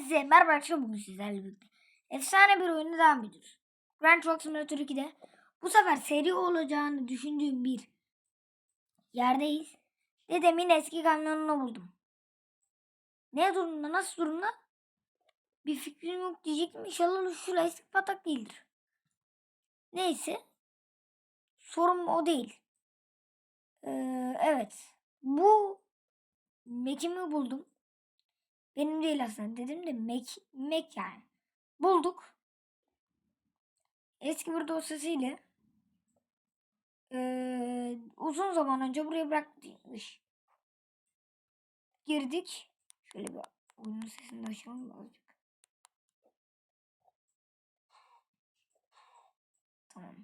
Hepinize merhaba arkadaşlar bugün sizlerle birlikte. Efsane bir oyunu devam ediyoruz. Grand Truck Simulator 2'de bu sefer seri olacağını düşündüğüm bir yerdeyiz. Dedemin eski kamyonunu buldum. Ne durumda nasıl durumda? Bir fikrim yok diyecektim. İnşallah şu lastik patak değildir. Neyse. Sorun o değil. Ee, evet. Bu Mac'imi buldum. Benim değil aslında. Dedim de Mac, Mac yani. Bulduk. Eski bir dosyasıyla eee, uzun zaman önce buraya bırakmış. Girdik. Şöyle bir oyunun sesini açalım azıcık. Tamam.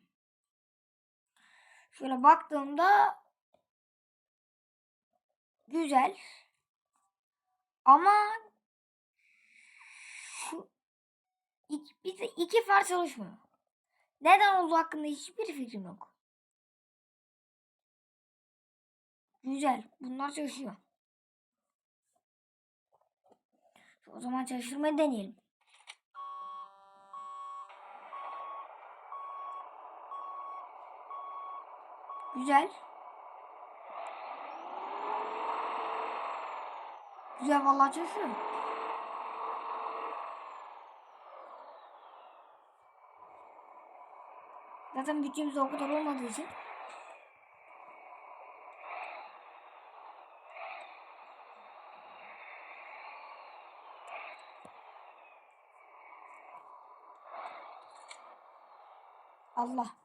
Şöyle baktığımda güzel. Ama şu iki, iki far çalışmıyor. Neden olduğu hakkında hiçbir fikrim yok. Güzel. Bunlar çalışıyor. O zaman çalıştırmayı deneyelim. Güzel. Güzel vallahi çalışıyor. Zaten bütçemiz o kadar olmadığı için. Allah.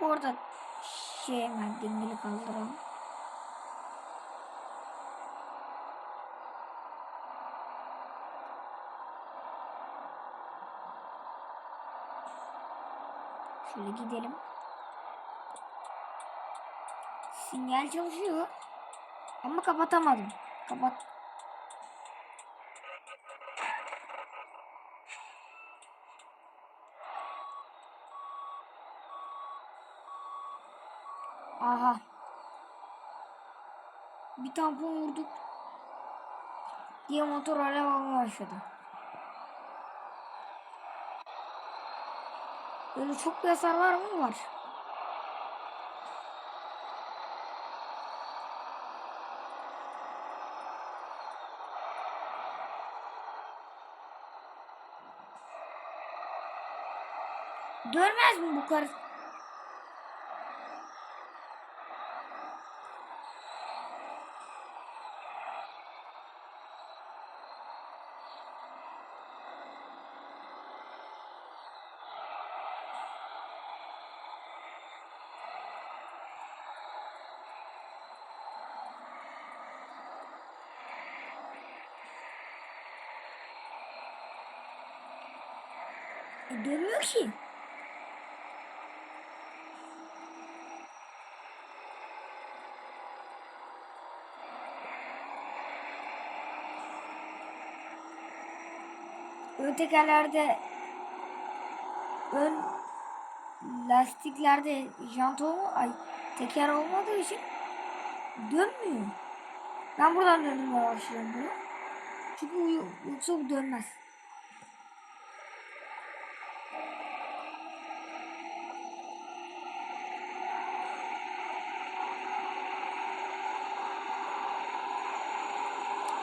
Bu arada şey hemen dingili kaldıralım. Şöyle gidelim. Sinyal çalışıyor. Ama kapatamadım. Kapat. Bir tampon vurduk. Diye motor alev almaya başladı. Böyle çok bir hasar var mı? Var. Dönmez mi bu kadar? Dönmüyor ki. Ön tekerlerde ön lastiklerde jant olma, ay teker olmadığı için dönmüyor. Ben buradan döndürmeye başlıyorum bunu. Çünkü yoksa bu dönmez.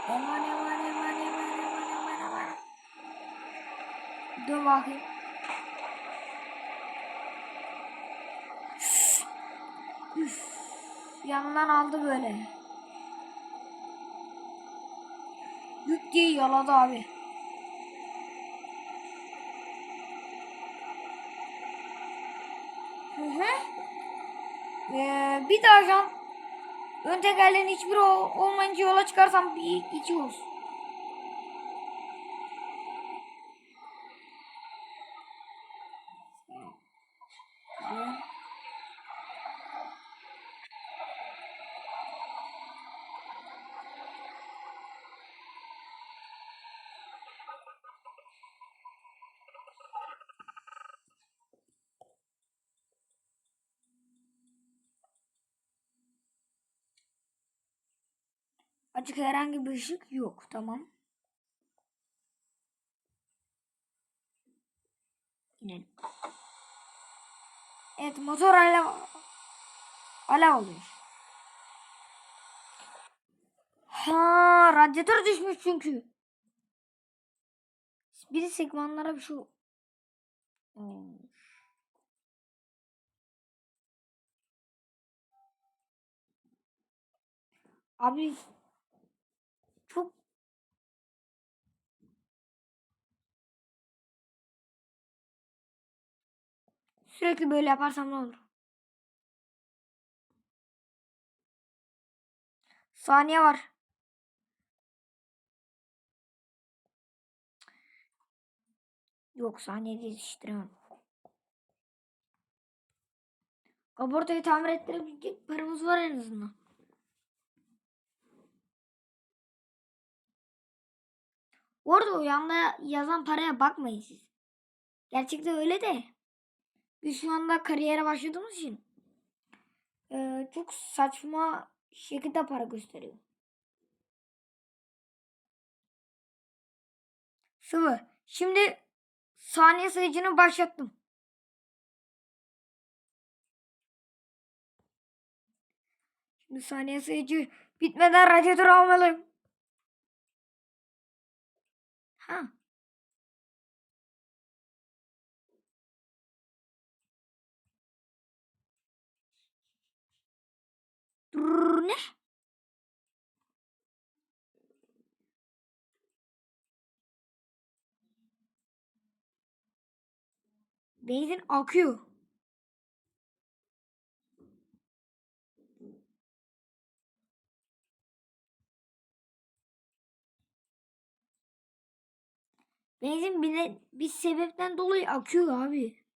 Eman eman eman eman eman eman eman. Dur bakayım. Üf. Yanından aldı böyle. Yük diye yaladı abi. Hı hı. Ee, bir daha can Ön tekerleğin hiçbiri ol- olmayınca yola çıkarsam bir iki olsun. Açık herhangi bir ışık yok. Tamam. İnelim. Evet motor hala hala oluyor. Ha radyatör düşmüş çünkü. Biri segmanlara bir şey olmuş. Abi sürekli böyle yaparsam ne olur? Saniye var. Yok saniye yetiştiremem. Kaportayı tamir ettirebilecek paramız var en azından. Bu arada o yanda yazan paraya bakmayın siz. Gerçekten öyle de. Biz şu anda kariyere başladığımız için eee, çok saçma şekilde para gösteriyor. Sıvı. Şimdi saniye sayıcını başlattım. Şimdi saniye sayıcı bitmeden radyatör almalıyım. Ha. Dur, ne? Benzin akıyor. Benzin bir, bir sebepten dolayı akıyor abi.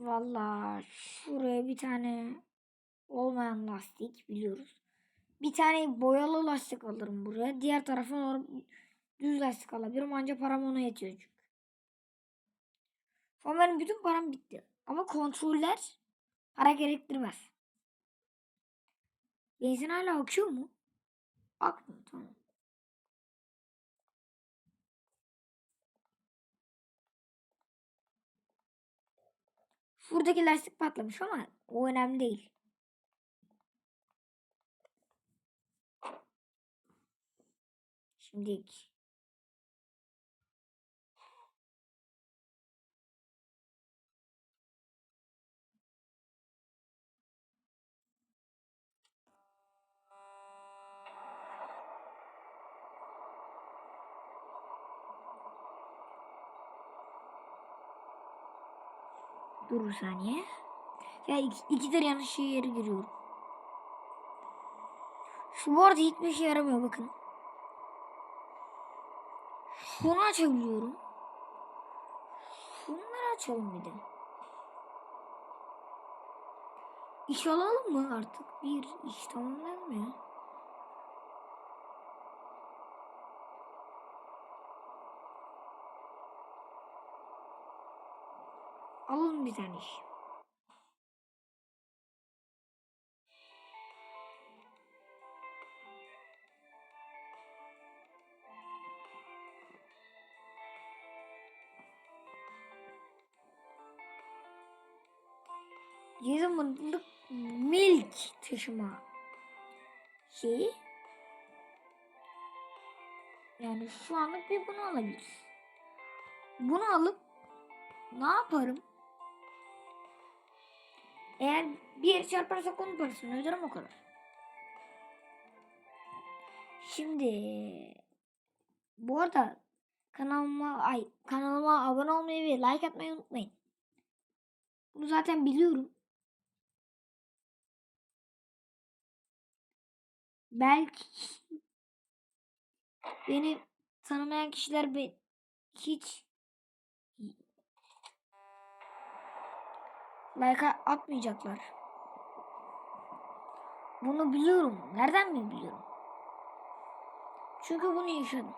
Vallahi şuraya bir tane olmayan lastik biliyoruz. Bir tane boyalı lastik alırım buraya. Diğer tarafa düz lastik alabilirim. Ancak param ona yetiyor çünkü. An benim bütün param bitti. Ama kontroller para gerektirmez. Benzin hala akıyor mu? Akmıyor tamam. Şuradaki lastik patlamış ama o önemli değil. Şimdi dur bir saniye. Ya iki, ikidir yanlış yere giriyorum. Şu bu arada hiçbir şey yaramıyor bakın. Şunu açabiliyorum. Şunları açalım bir de. İş alalım mı artık? Bir iş tamamlanmıyor. Alalım bir tane iş. Yazımınlık milk taşıma şeyi Yani şu anlık bir bunu alabiliriz. Bunu alıp ne yaparım? Eğer bir yere çarparsak onun parasını öderim o kadar. Şimdi bu arada kanalıma ay kanalıma abone olmayı ve like atmayı unutmayın. Bunu zaten biliyorum. Belki beni tanımayan kişiler be hiç like atmayacaklar. Bunu biliyorum. Nereden mi biliyorum? Çünkü bunu yaşadım.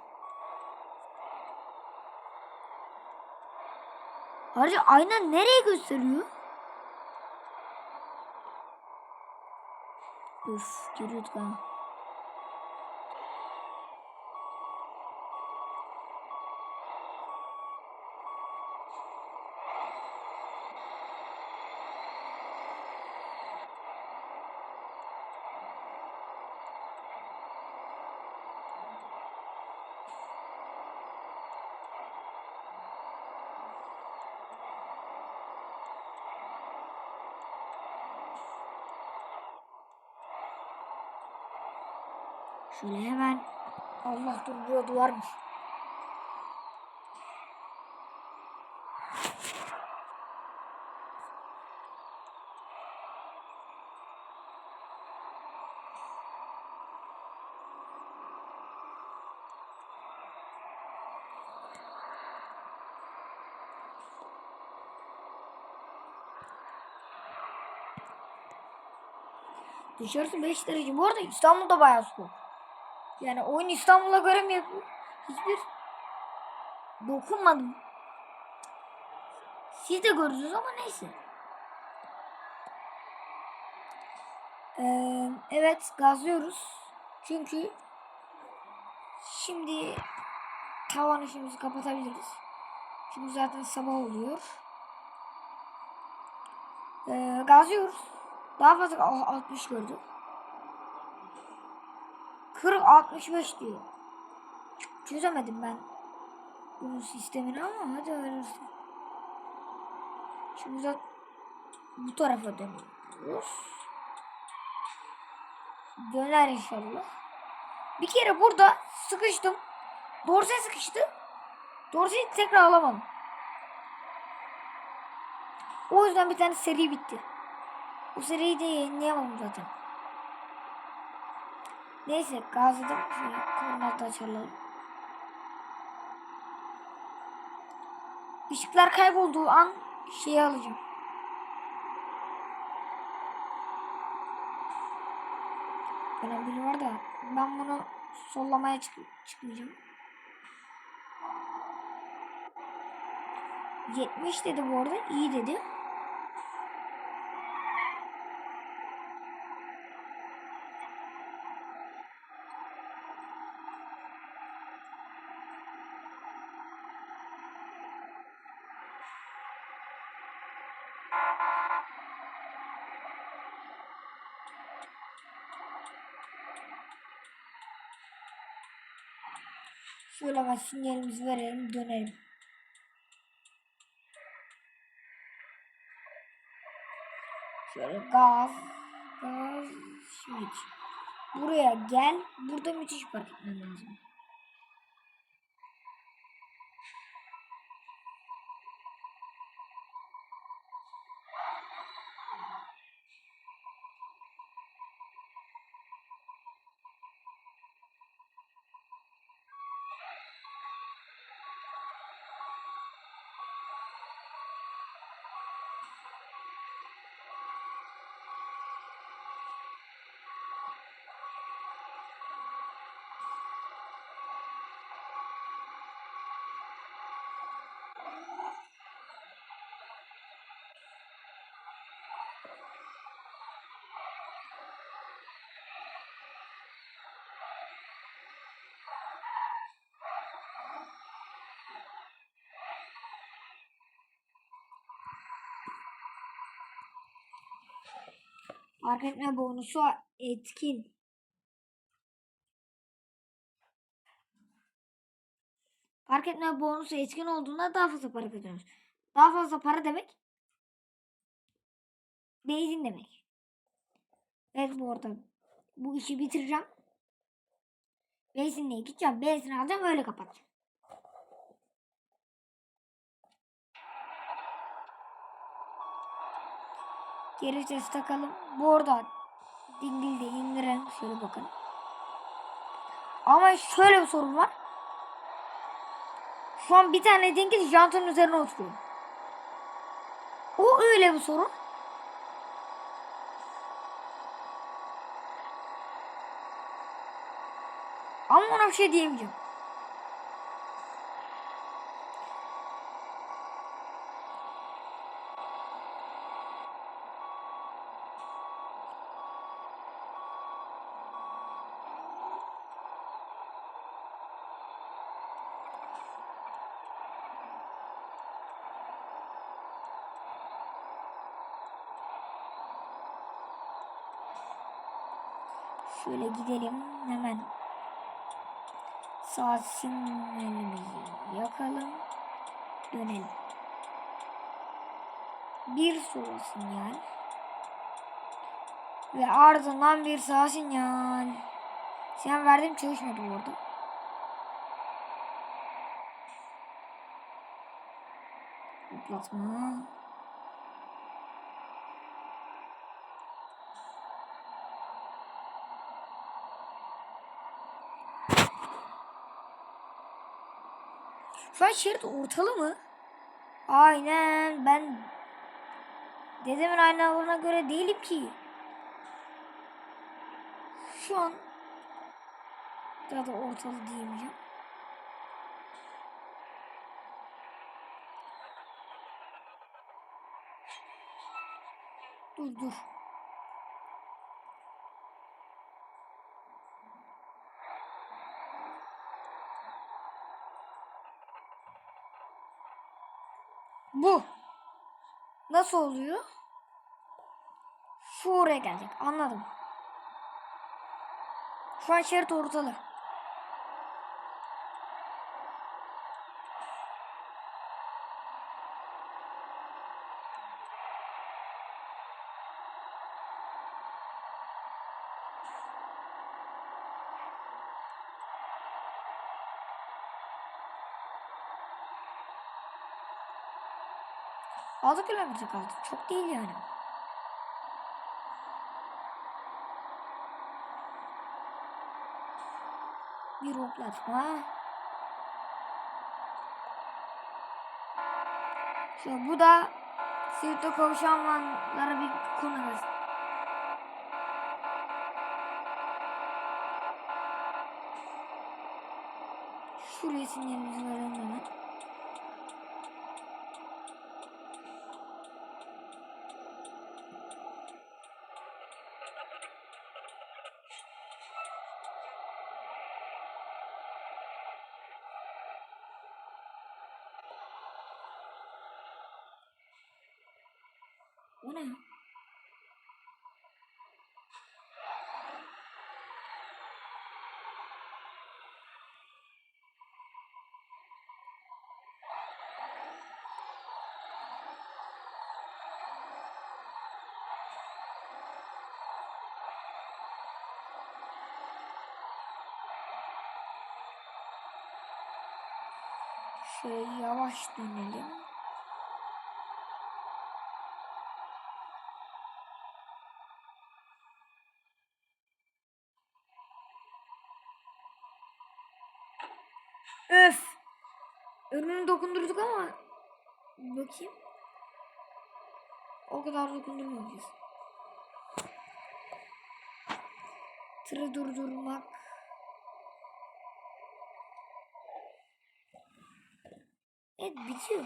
Ayrıca ayna nereye gösteriyor? Üf, giriyorduk ha. Şöyle hemen Allah dur burada duvarmış. Dışarısı 5 derece. Bu arada İstanbul'da bayağı soğuk. Yani oyun İstanbul'a göre mi? Hiçbir dokunmadım. Siz de gördünüz ama neyse. Ee, evet gazlıyoruz. Çünkü şimdi tavan işimizi kapatabiliriz. Çünkü zaten sabah oluyor. Ee, gazlıyoruz. Daha fazla Aa, 60 gördüm. 40 65 diyor. Çözemedim ben bunun sistemini ama hadi öyleyse. Şimdi de bu tarafa dönüyoruz. Döner inşallah. Bir kere burada sıkıştım. Dorse sıkıştı. Dorse'yi tekrar alamadım. O yüzden bir tane seri bitti. O seriyi de yayınlayamadım zaten. Neyse gazladım. Şöyle kornada açalım. Işıklar kaybolduğu an şeyi alacağım. Böyle biri var da ben bunu sollamaya çık çıkmayacağım. 70 dedi bu arada. iyi dedi. Şöyle hemen sinyalimizi verelim dönelim. Şöyle gaz, gaz, şimdi buraya gel. Burada müthiş park etmem lazım. Fark etme bonusu etkin. Fark etme bonusu etkin olduğunda daha fazla para kazanıyoruz. Daha fazla para demek benzin demek. Evet bu arada bu işi bitireceğim. Benzinliğe gideceğim. Benzin alacağım öyle kapatacağım. Geri ses takalım. Bu arada dingil de. Şöyle bakın. Ama şöyle bir sorun var. Şu an bir tane dingil jantın üzerine oturuyor. O öyle bir sorun. Ama ona bir şey diyemeyeceğim. Şöyle gidelim hemen. Sağ yakalım. Dönelim. Bir sol sinyal. Ve ardından bir sağ sinyal. Sinyal verdim çalışmadı orada. Zıplatma. Şu an şerit ortalı mı? Aynen ben dedemin aynalarına göre değilim ki. Şu an daha da ortalı diyemeyeceğim. Dur dur. Bu. Nasıl oluyor? Şu oraya gelecek. Anladım. Şu an şerit ortalı. Altı kilometre kaldı. Çok değil yani. Bir hoplatma. Şu bu da Siirt'te kavuşan bir konu. Şuraya sinyalimizi verelim hemen. Bu ne? Şöyle yavaş dönelim. Öf. Önünü dokundurduk ama bakayım. O kadar dokundurmayacağız. Tırı durdurmak. Evet bitiyor.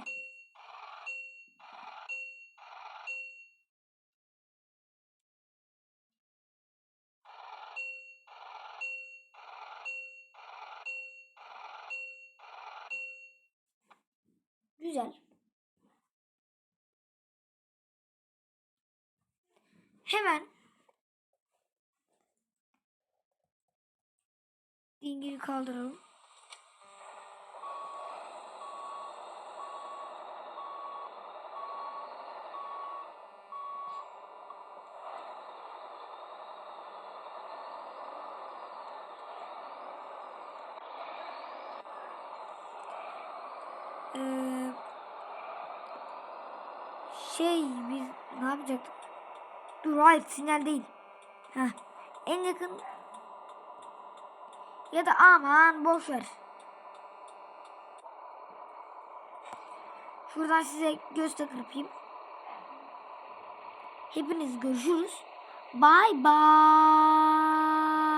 Güzel. Hemen dingili kaldıralım. Ee, şey biz ne yapacaktık? Dur hayır sinyal değil. Heh. En yakın ya da aman boş ver. Şuradan size göz takırpayım. Hepiniz görüşürüz. Bye bye.